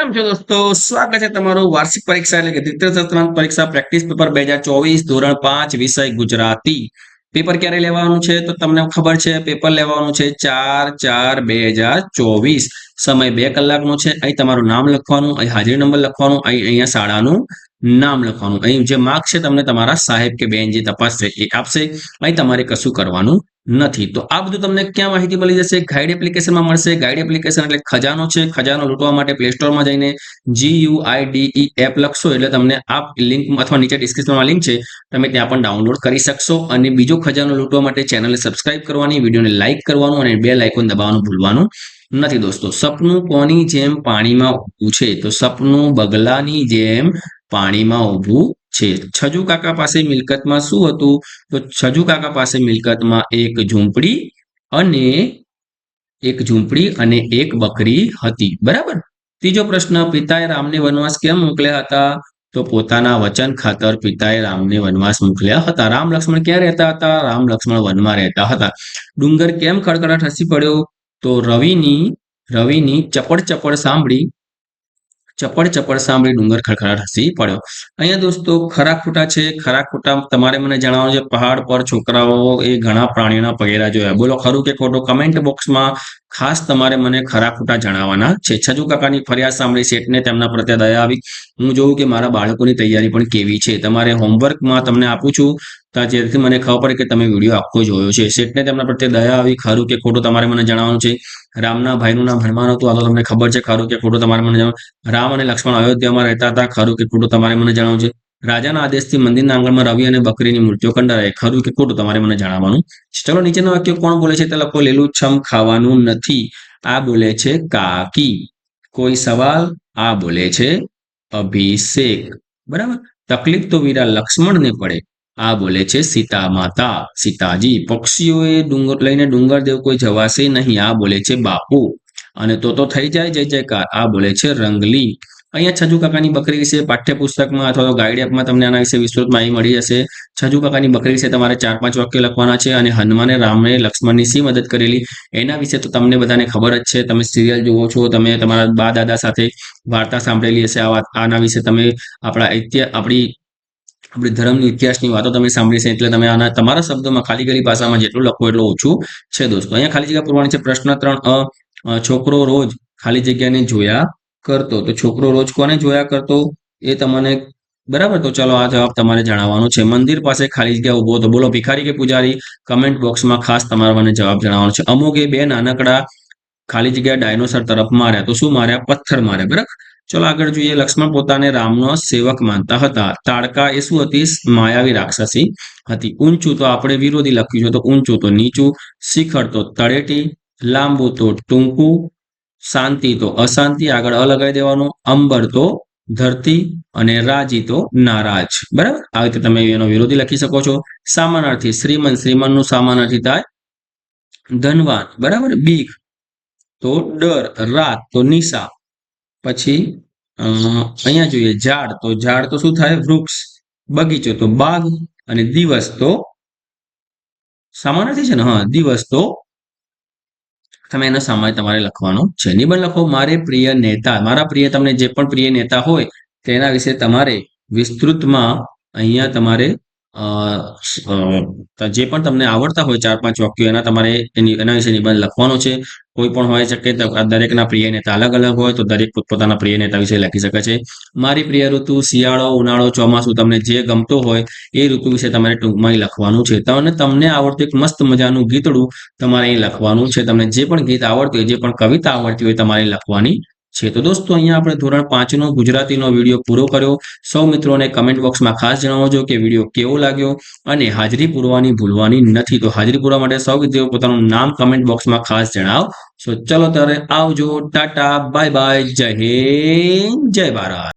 કેમ છો દોસ્તો? સ્વાગત છે તમારું વાર્ષિક પરીક્ષા એટલે કે દ્વિતીય સત્રાંત પરીક્ષા પ્રેક્ટિસ પેપર બે હજાર ચોવીસ ધોરણ પાંચ વિષય ગુજરાતી. પેપર ક્યારે લેવાનું છે? તો તમને ખબર છે, પેપર લેવાનું છે ચાર ચાર બે હજાર ચોવીસ. સમય બે કલાકનો છે. અહીં તમારું નામ લખવાનું, અહીં હાજરી નંબર લખવાનું, અહીં અહીંયા શાળાનું નામ લખવાનું. અહીં જે માર્ક છે, તમને તમારા સાહેબ કે બેન જે તપાસશે. એ આપશે. અહીં તમારે કશું કરવાનું નથી. તો આ બધું તમને ક્યાં માહિતી મળી જશે? ગાઈડ એપ્લિકેશનમાં મળશે. ગાઈડ એપ્લિકેશન એટલે ખજાનો છે. ખજાનો લૂંટવા માટે પ્લે સ્ટોરમાં જઈને જી યુ એપ લખશો એટલે તમને આ લિંક અથવા નીચે ડિસ્ક્રિપ્શનમાં લિંક છે. તમે ત્યાં પણ ડાઉનલોડ કરી શકશો. અને બીજો ખજાનો લૂંટવા માટે ચેનલને સબસ્ક્રાઇબ કરવાની વિડીયોને લાઇક કરવાનું અને બે લાઇકોન દબાવવાનું ભૂલવાનું નથી દોસ્તો. સપનું કોની જેમ પાણીમાં ઊભું છે? તો સપનું બગલાની જેમ પાણીમાં ઊભું છે. છજુ કાકા પાસે મિલકતમાં શું હતું? તો છજુ કાકા પાસે મિલકતમાં એક ઝૂંપડી અને એક ઝૂંપડી અને એક બકરી હતી. બરાબર? ત્રીજો પ્રશ્ન, પિતાએ રામને વનવાસ કેમ મોકલ્યા હતા? તો પોતાના વચન ખાતર પિતાએ રામને વનવાસ મોકલ્યા હતા. રામ લક્ષ્મણ ક્યાં રહેતા હતા? રામ લક્ષ્મણ વનમાં રહેતા હતા. ડુંગર કેમ ખડખડાટ હસી પડ્યો? તો રવિની રવિની ચપડ ચપડ સાંભળી ચપડ ચપડ સાંભળી ડુંગર ખડખડાટ હસી પડ્યો. અહીંયા દોસ્તો ખરા ખોટા છે. ખરા ખોટા તમારે મને જણાવવાનું છે, પહાડ પર છોકરાઓ એ ઘણા પ્રાણીઓના પગેરા જોયા. બોલો, ખરું કે ખોટું? કમેન્ટ બોક્સમાં ખાસ તમારે મને ખરા ખોટા જણાવવાના છે. છજુ કાકાની ફરિયાદ સાંભળી શેઠને તેમના પ્રત્યે દયા આવી. હું જોઉં કે મારા બાળકોની તૈયારી પણ કેવી છે. તમારે હોમવર્કમાં તમને આપું છું. જેથી મને ખબર પડે કે તમે વીડિયો આખો જોયો છે. શેઠને તેમના પ્રત્યે દયા આવી, ખરું કે ખોટું તમારે મને જણાવવાનું છે. રામના ભાઈનું નામ હનુમાન હતું. આ તો તમને ખબર છે, ખરું કે ખોટું તમારે મને જણાવ રામ અને લક્ષ્મણ અયોધ્યામાં રહેતા હતા. ખરું કે ખોટું તમારે મને જણાવવું છે. રાજાના આદેશથી મંદિરના આંગણમાં રવિ અને બકરીની મૂર્તિઓ કંડારાય ખરું કે ખોટું તમારે મને જણાવવાનું. ચલો નીચેના વાક્ય કોણ બોલે છે? તે લખો લીલુંછમ ખાવાનું નથી. આ બોલે છે કાકી. કોઈ સવાલ? આ બોલે છે અભિષેક. બરાબર? તકલીફ તો વીરા લક્ષ્મણને પડે. આ બોલે છે, સીતા માતા, સીતાજી, પક્ષીઓએ ડુંગર લઈને ડુંગર દેવ કોઈ જવાશે નહીં. આ બોલે છે, બાપુ. અને તો તો થઈ જાય, જય જયકાર. આ બોલે છે, રંગલી. અહીંયા છજુ કાકાની બકરી વિશે પાઠ્યપુસ્તકમાં અથવા તો ગાઈડ એપમાં તમને આના વિશે વિસ્તૃત માહિતી મળી જશે છજુ કાકાની બકરી વિશે તમારે ચાર પાંચ વાક્ય લખવાના છે અને હનુમાને રામને લક્ષ્મણની શી મદદ કરેલી એના વિશે તો તમને બધાને ખબર જ છે. તમે સિરિયલ જુઓ છો, તમે તમારા બા દાદા સાથે વાર્તા સાંભળેલી હશે. આ વાત આના વિશે તમે આપણા આપણી આપણી ધર્મની ઇતિહાસની વાતો તમે સાંભળી છે, એટલે તમે આના, તમારા શબ્દોમાં ખાલી ગયેલી ભાષામાં જેટલું લખો એટલું ઓછું છે દોસ્તો. અહીંયા ખાલી જગ્યા પૂરવાની છે, પ્રશ્ન ત્રણ અ છોકરો રોજ ખાલી જગ્યાને જોયા કરતો. તો છોકરો રોજ કોને જોયા કરતો? એ તમને બરાબર? તો ચલો આ જવાબ તમારે જણાવવાનો છે. મંદિર પાસે ખાલી જગ્યા ઊભો તો બોલો, ભિખારી કે પૂજારી? કમેન્ટ બોક્સમાં ખાસ તમારે મને જવાબ જણાવવાનો છે. અમુકે બે નાનકડા ખાલી જગ્યા ડાયનોસર તરફ માર્યા. તો શું માર્યા? પથ્થર માર્યા. બરાબર? ચલો આગળ જોઈએ લક્ષ્મણ પોતાને રામનો સેવક માનતા હતા. તાડકા એ શું હતી? માયાવી રાક્ષસી હતી. ઊંચું તો આપણે વિરોધી લખ્યું છે તો ઊંચું તો નીચું, શિખર તો તળેટી, લાંબુ તો ટૂંકું, શાંતિ તો અશાંતિ. આગળ અ લગાવી દેવાનું. અંબર તો ધરતી અને રાજી તો નારાજ. બરાબર? આ રીતે તમે એનો વિરોધી લખી શકો છો. સામાનાર્થી શ્રીમંત શ્રીમનનું સામાનાર્થી થાય ધનવાન. બરાબર? બીક તો ડર રાત તો નિશા પછી અહીંયા જોઈએ ઝાડ. તો ઝાડ તો શું થાય? વૃક્ષ. બગીચો. તો બાગ અને દિવસ તો સામાન્ય છે ને? હા, દિવસ તો તમે એનો સમય તમારે લખવાનો છે. નિબંધ લખો, મારે પ્રિય નેતા. મારા પ્રિય, તમને જે પણ પ્રિય નેતા હોય, તેના વિશે તમારે વિસ્તૃતમાં અહીંયા તમારે જે પણ તમને આવડતા હોય ચાર પાંચ વાક્યો, એના તમારે એના વિશે નિબંધ લખવાનો છે. કોઈ પણ હોય શકે દરેકના પ્રિય નેતા અલગ અલગ હોય, તો દરેક પોતાના પ્રિય નેતા વિશે લખી શકે છે. મારી પ્રિય ઋતુ, શિયાળો, ઉનાળો, ચોમાસું, તમને જે ગમતો હોય, એ ઋતુ વિશે તમારે ટૂંકમાં લખવાનું છે. તમને તમને આવડતું એક મસ્ત મજાનું ગીતડું તમારે અહીં લખવાનું છે. તમને જે પણ ગીત આવડતું હોય, જે પણ કવિતા આવડતી હોય, તમારે લખવાની છે. તો દોસ્તો, અહીંયા આપણે ધોરણ પાંચનો ગુજરાતીનો વીડિયો પૂરો કર્યો. સૌ મિત્રોને કમેન્ટ બોક્સમાં ખાસ જણાવજો કે વીડિયો કેવો લાગ્યો અને હાજરી પૂરવાની ભૂલવાની નથી. તો હાજરી પૂરવા માટે સૌ વિદ્યાર્થીઓ પોતાનું નામ કમેન્ટ બોક્સમાં ખાસ જણાવશો ચલો ત્યારે આવજો. Tata, bye bye. જય હિન્દ, જય ભારત.